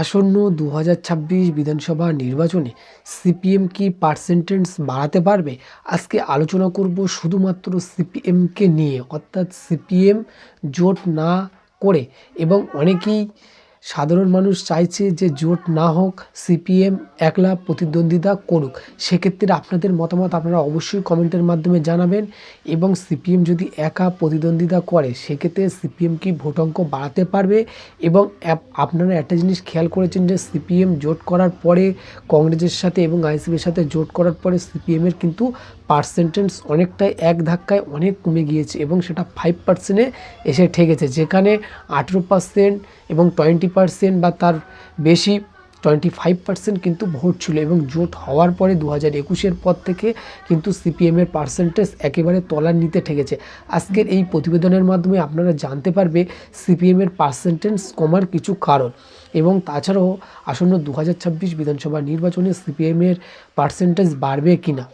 আসন্ন দু হাজার ছাব্বিশ বিধানসভা নির্বাচনে সিপিএম কি পার্সেন্টেজ বাড়াতে পারবে? আজকে আলোচনা করব শুধুমাত্র সিপিএমকে নিয়ে, অর্থাৎ সিপিএম জোট না করে, এবং অনেকেই সাধারণ মানুষ চাইছে যে জোট না হোক, সিপিএম একলা প্রতিদ্বন্দ্বিতা করুক। সেক্ষেত্রে আপনাদের মতামত আপনারা অবশ্যই কমেন্টের মাধ্যমে জানাবেন। এবং সিপিএম যদি একা প্রতিদ্বন্দ্বিতা করে, সেক্ষেত্রে সিপিএম কি ভোট অঙ্ক বাড়াতে পারবে? এবং আপনারা একটা জিনিস খেয়াল করেছেন যে সিপিএম জোট করার পরে, কংগ্রেসের সাথে এবং আইসিপির সাথে জোট করার পরে সিপিএমের কিন্তু পার্সেন্টেজ অনেকটাই এক ধাক্কায় অনেক কমে গিয়েছে এবং সেটা ফাইভ পার্সেন্টে এসে ঠেকেছে। যেখানে আঠেরো পার্সেন্ট এবং টোয়েন্টি পার্সেন্ট বা তার বেশি টোয়েন্টি ফাইভ পার্সেন্ট কিন্তু ভোট ছিল এবং জোট হওয়ার পরে দু হাজার একুশের পর থেকে কিন্তু সিপিএমের পার্সেন্টেজ একেবারে তলার নিতে ঠেকেছে। আজকের এই প্রতিবেদনের মাধ্যমে আপনারা জানতে পারবে সিপিএমের পার্সেন্টেজ কমার কিছু কারণ এবং তাছাড়াও আসন্ন দু হাজার ছাব্বিশ বিধানসভা নির্বাচনে সিপিএমের পার্সেন্টেজ বাড়বে কিনা।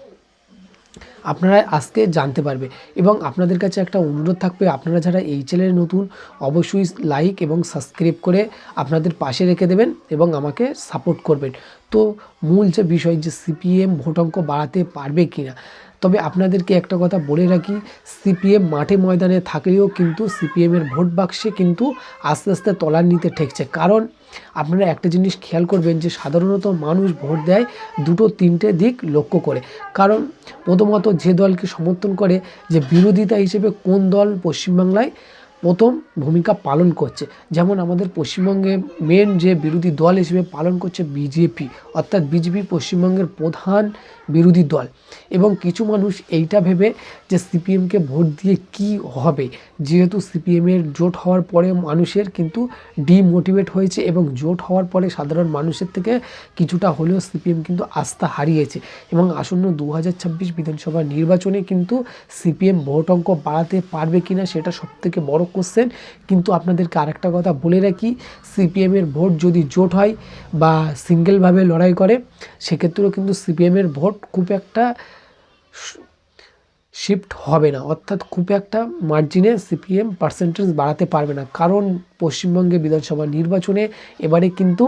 আপনারা আজকে জানতে পারবে। এবং আপনাদের কাছে একটা অনুরোধ থাকবে, আপনারা যারা এই চ্যানেলে নতুন, অবশ্যই লাইক এবং সাবস্ক্রাইব করে আপনাদের পাশে রেখে দেবেন এবং আমাকে সাপোর্ট করবেন। তো মূল যে বিষয় যে সিপিএম ভোটাঙ্ক বাড়াতে পারবে কি না তবে আপনাদেরকে একটা কথা বলে রাখি সিপিএম মাঠে ময়দানে থাকলেও কিন্তু সিপিএমের ভোট বাক্সে কিন্তু আস্তে আস্তে তলার নিতে ঠেকছে। কারণ আপনারা একটা জিনিস খেয়াল করবেন যে সাধারণত মানুষ ভোট দেয় দুটো তিনটে দিক লক্ষ্য করে। কারণ প্রথমত যে দলকে সমর্থন করে যে বিরোধিতা হিসেবে কোন দল পশ্চিমবাংলায় প্রথম ভূমিকা পালন করছে। যেমন আমাদের পশ্চিমবঙ্গে মেন যে বিরোধী দল হিসেবে পালন করছে বিজেপি, অর্থাৎ বিজেপি পশ্চিমবঙ্গের প্রধান বিরোধী দল। এবং কিছু মানুষ এইটা ভেবে যে সিপিএমকে ভোট দিয়ে কি হবে? যেহেতু সিপিএমের জোট হওয়ার পরে মানুষের কিন্তু ডিমোটিভেট হয়েছে এবং জোট হওয়ার পরে সাধারণ মানুষের থেকে কিছুটা হলেও সিপিএম কিন্তু আস্থা হারিয়েছে। এবং আসন্ন দু হাজার ছাব্বিশ বিধানসভা নির্বাচনে কিন্তু সিপিএম ভোট অঙ্ক বাড়াতে পারবে কিনা সেটা সবথেকে বড় কোশ্চেন কিন্তু আপনাদেরকে আরেকটা কথা বলে রাখি সিপিএমের ভোট যদি জোট হয় বা সিঙ্গেলভাবে লড়াই করে, সেক্ষেত্রেও কিন্তু সিপিএমের ভোট খুব একটা শিফট হবে না। অর্থাৎ খুব একটা মার্জিনে সিপিএম পার্সেন্টেজ বাড়াতে পারবে না। কারণ পশ্চিমবঙ্গে বিধানসভা নির্বাচনে এবারে কিন্তু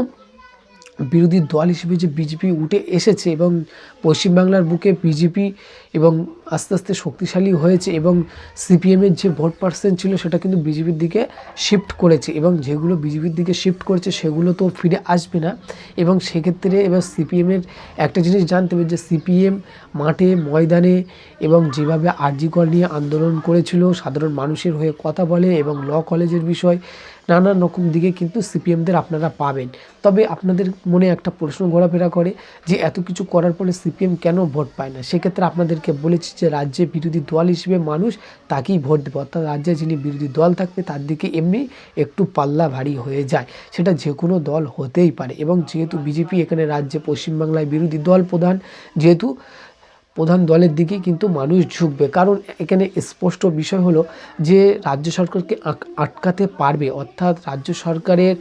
বিরোধী দল হিসেবে যে বিজেপি উঠে এসেছে এবং পশ্চিমবাংলার বুকে বিজেপি এবং আস্তে আস্তে শক্তিশালী হয়েছে এবং সিপিএমের যে ভোট পার্সেন্ট ছিল সেটা কিন্তু বিজেপির দিকে শিফট করেছে এবং যেগুলো বিজেপির দিকে শিফট করেছে সেগুলো তো ফিরে আসবে না এবং সেক্ষেত্রে এবার সিপিএমের একটা জিনিস জানতে হবে যে সিপিএম মাঠে ময়দানে এবং যেভাবে আরজিকর নিয়ে আন্দোলন করেছিল, সাধারণ মানুষের হয়ে কথা বলে এবং ল কলেজের বিষয় নানান রকম দিকে কিন্তু সিপিএমদের আপনারা পাবেন। তবে আপনাদের মনে একটা প্রশ্ন ঘোরাফেরা করে যে, এত কিছু করার পরে সিপিএম কেন ভোট পায় না? সেক্ষেত্রে আপনাদেরকে বলেছি যে, রাজ্যে বিরোধী দল হিসেবে মানুষ তাকেই ভোট দেবে। অর্থাৎ রাজ্যে যিনি বিরোধী দল থাকবে, তার দিকে এমনি একটু পাল্লা ভারী হয়ে যায়। সেটা যে কোনো দল হতেই পারে। এবং যেহেতু বিজেপি এখানে রাজ্যে পশ্চিমবাংলায় বিরোধী দল প্রধান, যেহেতু প্রধান দলের দিকেই কিন্তু মানুষ ঝুঁকবে। কারণ এখানে স্পষ্ট বিষয় হলো যে রাজ্য সরকারকে আটকাতে পারবে, অর্থাৎ রাজ্য সরকারের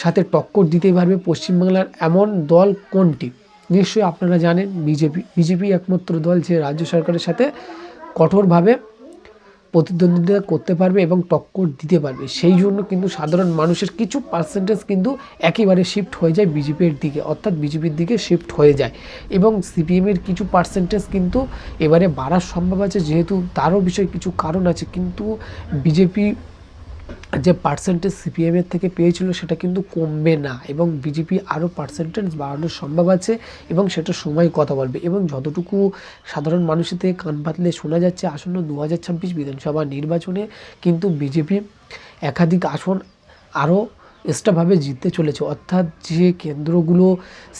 সাথে টক্কর দিতে পারবে পশ্চিমবাংলার এমন দল কোনটি? নিশ্চয়ই আপনারা জানেন, বিজেপি বিজেপি একমাত্র দল যে রাজ্য সরকারের সাথে কঠোরভাবে প্রতিদ্বন্দ্বিতা করতে পারবে এবং টক্কর দিতে পারবে। সেই জন্য কিন্তু সাধারণ মানুষের কিছু পার্সেন্টেজ কিন্তু একেবারে শিফট হয়ে যায় বিজেপির দিকে, অর্থাৎ বিজেপির দিকে শিফট হয়ে যায়। এবং সিপিএমের কিছু পার্সেন্টেজ কিন্তু এবারে বাড়ার সম্ভব আছে, যেহেতু তারও বিষয়ে কিছু কারণ আছে। কিন্তু বিজেপি যে পার্সেন্টেজ সিপিএমের থেকে পেয়েছিল সেটা কিন্তু কমবে না এবং বিজেপি আরও পার্সেন্টেজ বাড়ানোর সম্ভব আছে এবং সেটা সময় কথা বলবে এবং যতটুকু সাধারণ মানুষের থেকে কান পাতলে শোনা যাচ্ছে, আসন্ন দু হাজার ছাব্বিশ বিধানসভা নির্বাচনে কিন্তু বিজেপি একাধিক আসন আরও এক্সট্রাভাবে জিততে চলেছে। অর্থাৎ যে কেন্দ্রগুলো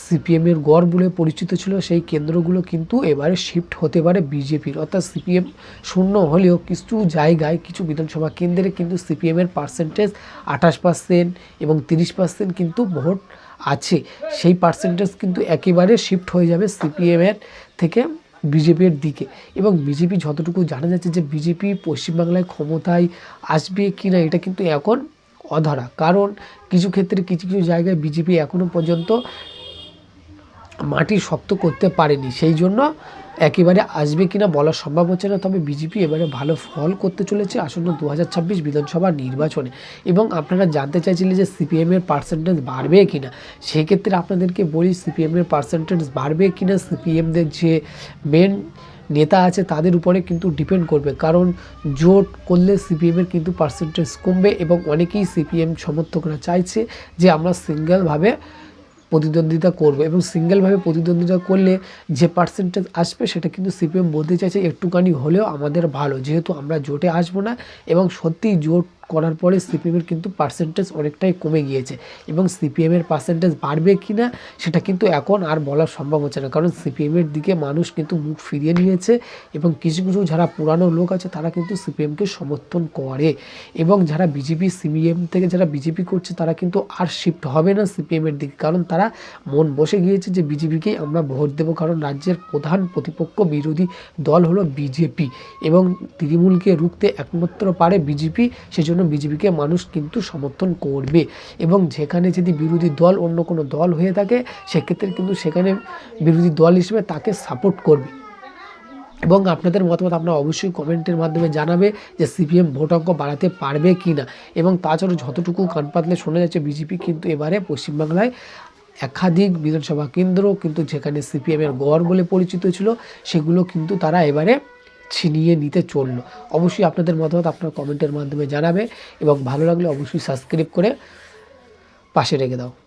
সিপিএমের গড় বলে পরিচিত ছিল, সেই কেন্দ্রগুলো কিন্তু এবারে শিফট হতে পারে বিজেপির। অর্থাৎ সিপিএম শূন্য হলেও কিছু জায়গায়, কিছু বিধানসভা কেন্দ্রে কিন্তু সিপিএমের পার্সেন্টেজ আঠাশ পার্সেন্ট এবং তিরিশ পার্সেন্ট কিন্তু ভোট আছে। সেই পার্সেন্টেজ কিন্তু একেবারে শিফট হয়ে যাবে সিপিএমের থেকে বিজেপির দিকে। এবং বিজেপি যতটুকু জানা যাচ্ছে যে, বিজেপি পশ্চিমবাংলায় ক্ষমতায় আসবে কি না এটা কিন্তু এখন অধরা। কারণ কিছু ক্ষেত্রে কিছু কিছু জায়গায় বিজেপি এখনও পর্যন্ত মাটি শক্ত করতে পারেনি। সেই জন্য একেবারে আসবে কিনা বলা সম্ভব হচ্ছে না। তবে বিজেপি এবারে ভালো ফল করতে চলেছে আসন্ন দু হাজার ছাব্বিশ বিধানসভা নির্বাচনে। এবং আপনারা জানতে চাইছিলেন যে সিপিএমের পার্সেন্টেজ বাড়বে কিনা। সেই ক্ষেত্রে আপনাদেরকে বলি সিপিএমের পার্সেন্টেজ বাড়বে কিনা? সিপিএমদের যে মেন নেতা আছে, তাদের উপরে কিন্তু ডিপেন্ড করবে। কারণ জোট করলে সিপিএমের কিন্তু পার্সেন্টেজ কমবে এবং অনেকেই সিপিএম সমর্থকরা চাইছে যে আমরা সিঙ্গেলভাবে প্রতিদ্বন্দ্বিতা করবে এবং সিঙ্গেলভাবে প্রতিদ্বন্দ্বিতা করলে যে পার্সেন্টেজ আসবে সেটা কিন্তু সিপিএম বলতে চাইছে একটুখানি হলেও আমাদের ভালো। যেহেতু আমরা জোটে আসব না এবং সত্যিই জোট করার পরে সিপিএমের কিন্তু পার্সেন্টেজ অনেকটাই কমে গিয়েছে এবং সিপিএমের পার্সেন্টেজ বাড়বে কি না সেটা কিন্তু এখন আর বলা সম্ভব হচ্ছে না। কারণ সিপিএমের দিকে মানুষ কিন্তু মুখ ফিরিয়ে নিয়েছে এবং কিছু কিছু যারা পুরানো লোক আছে তারা কিন্তু সিপিএমকে সমর্থন করে এবং যারা বিজেপি সিপিএম থেকে যারা বিজেপি করছে তারা কিন্তু আর শিফট হবে না সিপিএমের দিকে। কারণ তারা মন বসে গিয়েছে যে বিজেপিকেই আমরা ভোট দেবো। কারণ রাজ্যের প্রধান প্রতিপক্ষ বিরোধী দল হলো বিজেপি এবং তৃণমূলকে রুখতে একমাত্র পারে বিজেপি, সেজন্য বিজেপিকে মানুষ কিন্তু সমর্থন করবে। এবং যেখানে যদি বিরোধী দল অন্য কোনো দল হয়ে থাকে, সেক্ষেত্রে কিন্তু সেখানে বিরোধী দল হিসেবে তাকে সাপোর্ট করবে। এবং আপনাদের মতামত আপনারা অবশ্যই কমেন্টের মাধ্যমে জানাবে যে সিপিএম ভোট অঙ্ক বাড়াতে পারবে কি না এবং তাছাড়া যতটুকু কান পাতলে শোনা যাচ্ছে, বিজেপি কিন্তু এবারে পশ্চিমবাংলায় একাধিক বিধানসভা কেন্দ্র কিন্তু যেখানে সিপিএমের গড় বলে পরিচিত ছিল, সেগুলো কিন্তু তারা এবারে ছিনিয়ে নিতে চলল। অবশ্যই আপনাদের মতামত আপনার কমেন্টের মাধ্যমে জানাবে এবং ভালো লাগলে অবশ্যই সাবস্ক্রাইব করে পাশে রেখে দাও।